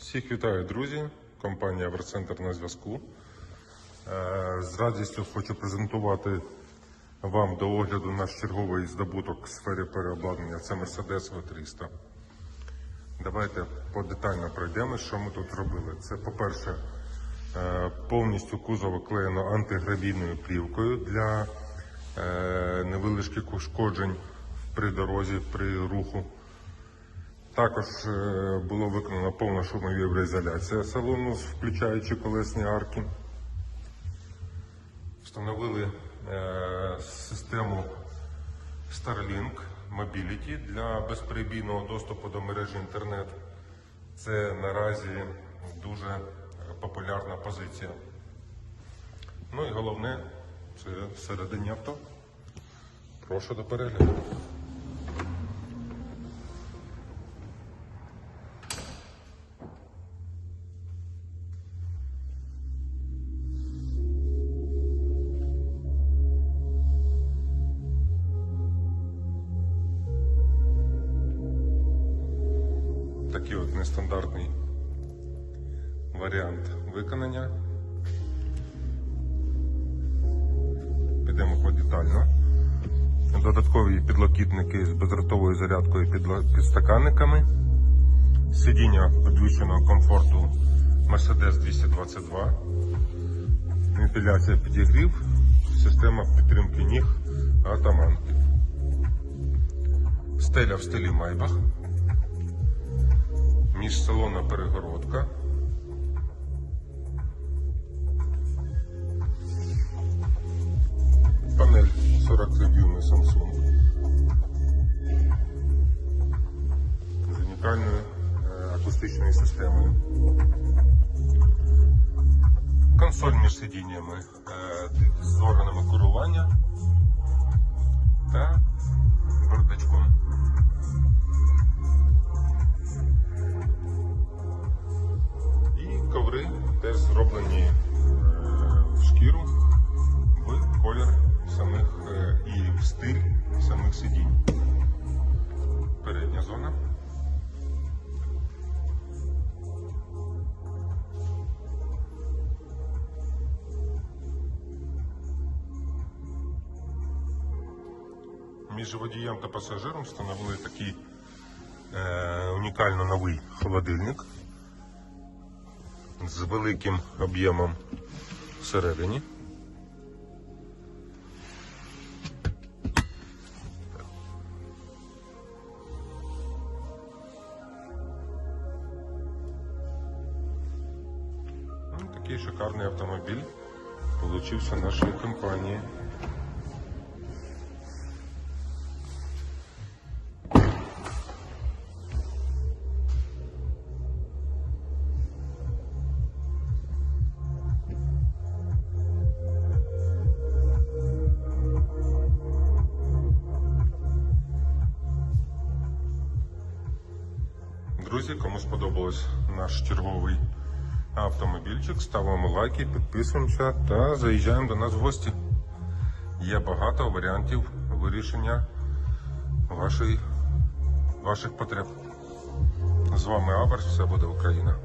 Всіх вітаю, друзі. Компанія Аверцентр на зв'язку. Е, З радістю хочу презентувати вам до огляду наш черговий здобуток в сфері переобладнання. Це Mercedes V300. Давайте подетально пройдемо, що ми тут робили. Це, по-перше, е, повністю кузов оклеєно антигравійною плівкою для е, невеличких ушкоджень при дорозі, при руху. Також е, було виконано повна шумовіброізоляція салону, включаючи колесні арки. Встановили е, систему Starlink Mobility для безперебійного доступу до мережі інтернет. Це наразі дуже популярна позиція. Ну і головне, це всередині авто. Прошу до перегляду. Такий от нестандартний варіант виконання. Підемо подетально. Додаткові підлокітники з бездротовою зарядкою підла- підстаканниками. Сидіння підвищеного комфорту Mercedes 222. Вентиляція підігрів, система підтримки ніг атаманки. Стеля в стилі Майбах. Міжсалонна перегородка. Панель 43 дюйми Samsung. З унікальною е, акустичною системою. Консоль між сидіннями е, з органами керування зроблені е, в шкіру в колір самих е, і в стиль самих сидінь. Передня зона. Між водієм та пасажиром встановили такий е, унікально новий холодильник з великим об'ємом всередині. Ну, Такий шикарний автомобіль получився нашої компанії. Друзі, кому сподобався наш черговий автомобільчик, ставимо лайки, підписуємося та заїжджаємо до нас в гості. Є багато варіантів вирішення вашої, ваших потреб. З вами Аверс, все буде Україна.